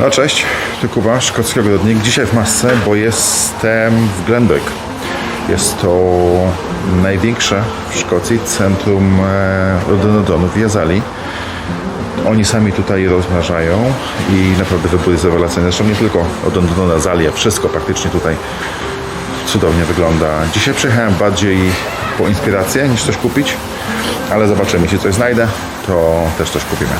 No cześć, tu Kuba, Szkocki Ogrodnik. Dzisiaj w masce, bo jestem w Glenbeck. Jest to największe w Szkocji centrum e, rododendronów w Jazali. Oni sami tutaj rozmnażają i naprawdę wybór jest rewelacyjny. Zresztą nie tylko rododendron azalia, wszystko praktycznie tutaj cudownie wygląda. Dzisiaj przyjechałem bardziej po inspirację niż coś kupić, ale zobaczymy, jeśli coś znajdę, to też coś kupimy.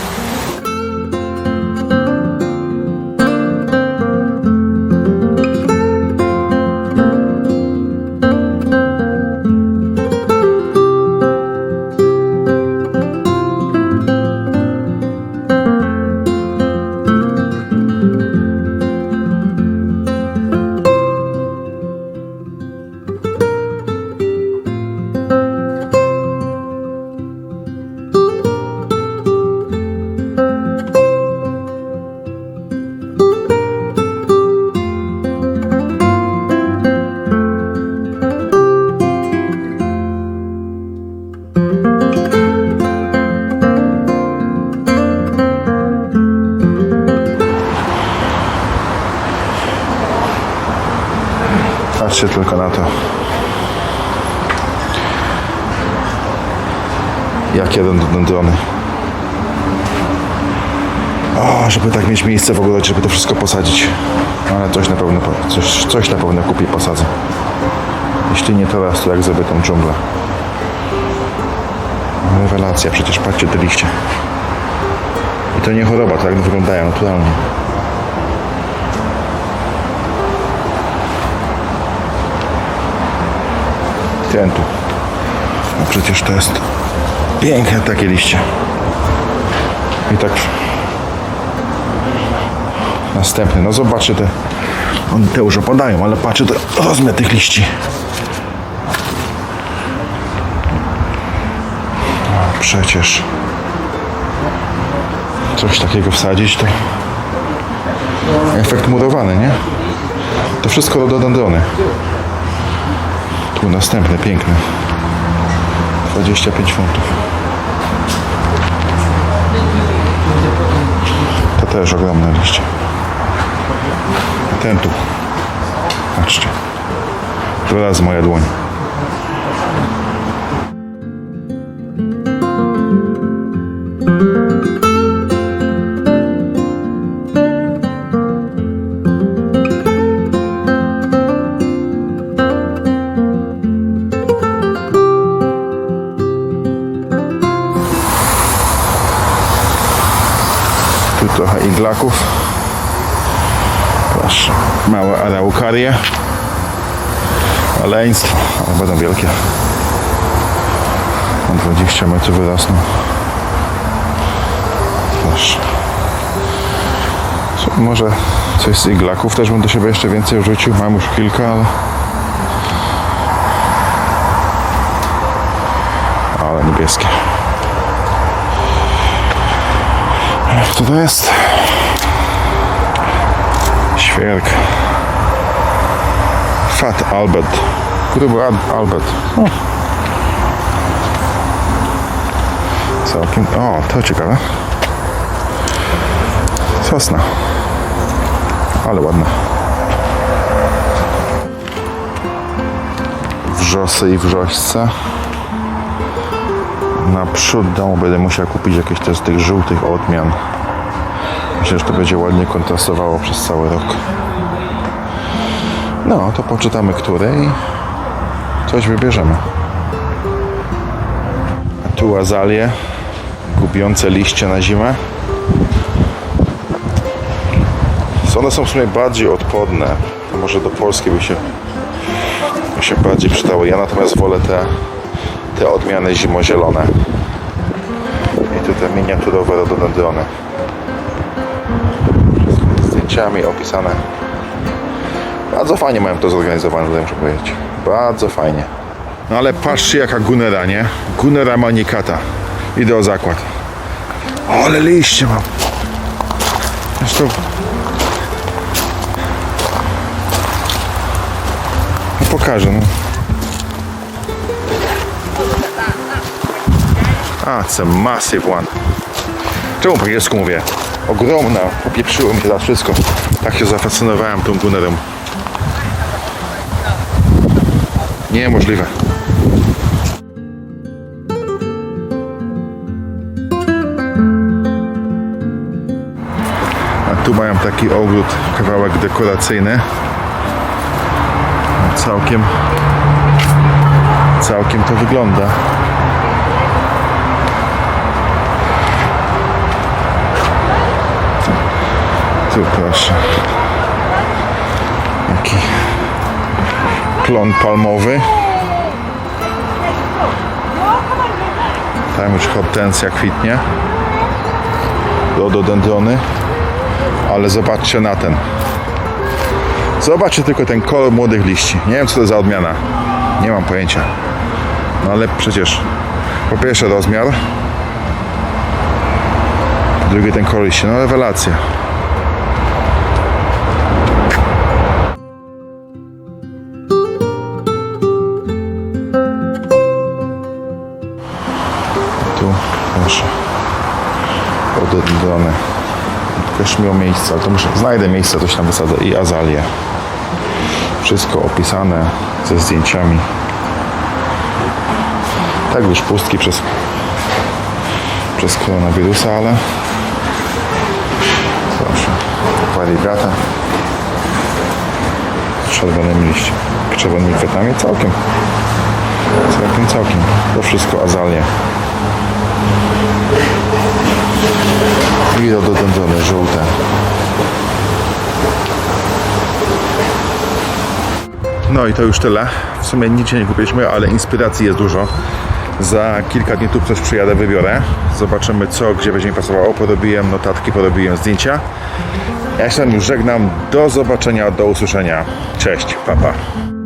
Patrzcie tylko na to. Jakie rododendrony. O, żeby tak mieć miejsce w ogrodzie, żeby to wszystko posadzić. Ale coś na pewno, coś, coś na pewno kupię posadzę. Jeśli nie teraz, to jak zrobię tą dżunglę. Rewelacja, przecież patrzcie te liście. I to nie choroba, to jak wyglądają naturalnie. Ten tu. No przecież to jest piękne takie liście. I tak. Następny. No zobaczcie te. One te już opadają, ale patrzcie to rozmiar tych liści. No, przecież. Coś takiego wsadzić to. Efekt murowany, nie? To wszystko rododendrony. Tu następny, piękny. 25 funtów. To też ogromne liście. Ten tu. Patrzcie. Dwa razy moja dłoń. Iglaków. Proszę. Małe araukarie. Maleństwo, ale będą wielkie. Mam 20 metrów wyrosną. Proszę. Może coś z iglaków też bym do siebie jeszcze więcej wrzucił. Mam już kilka, ale... Ale niebieskie. Co to jest? Świerk. Fat Albert. Gruby Al- Albert. O. Całkiem. O, to ciekawe. Sosna. Ale ładna. Wrzosy i wrzośce. Na przód domu będę musiał kupić jakieś też z tych żółtych odmian. Myślę, że to będzie ładnie kontrastowało przez cały rok. No, to poczytamy, które i coś wybierzemy. A tu azalie, gubiące liście na zimę. One są w sumie bardziej odporne. Może do Polski by się, by się bardziej przydały. Ja natomiast wolę te, te odmiany zimozielone. I tu te miniaturowe rododendrony zdjęciami opisane. Bardzo fajnie mają to zorganizowane, tutaj muszę powiedzieć. Bardzo fajnie. No ale patrzcie jaka Gunera, nie? Gunera manikata. Idę o zakład. O, ale liście mam. Zresztą... No pokażę, no. A, it's massive one. Czemu po angielsku mówię? Ogromna, popieprzyło mi teraz wszystko. Tak się zafascynowałem tą gunerą. Niemożliwe. A tu mają taki ogród, kawałek dekoracyjny. Całkiem, całkiem to wygląda. Tu proszę. Jaki klon palmowy. Tam już hortensja kwitnie. Rododendrony. Ale zobaczcie na ten. Zobaczcie tylko ten kolor młodych liści. Nie wiem co to za odmiana. Nie mam pojęcia. No ale przecież po pierwsze rozmiar. Po drugie ten kolor liści. No rewelacja. Tu proszę. Odedlone. Też miał miejsce, ale to muszę, znajdę miejsce, coś tam wysadzę i azalię. Wszystko opisane ze zdjęciami. Tak już pustki przez, przez koronawirusa, ale proszę. Variegata z czerwonymi liśćmi, czerwonymi kwiatami, całkiem. Całkiem, całkiem. To wszystko azalie. I rododendrony żółte. No i to już tyle. W sumie nic nie kupiliśmy, ale inspiracji jest dużo. Za kilka dni tu coś przyjadę, wybiorę. Zobaczymy co, gdzie będzie mi pasowało. Porobiłem notatki, porobiłem zdjęcia. Ja się tam już żegnam. Do zobaczenia, do usłyszenia. Cześć, papa. Pa.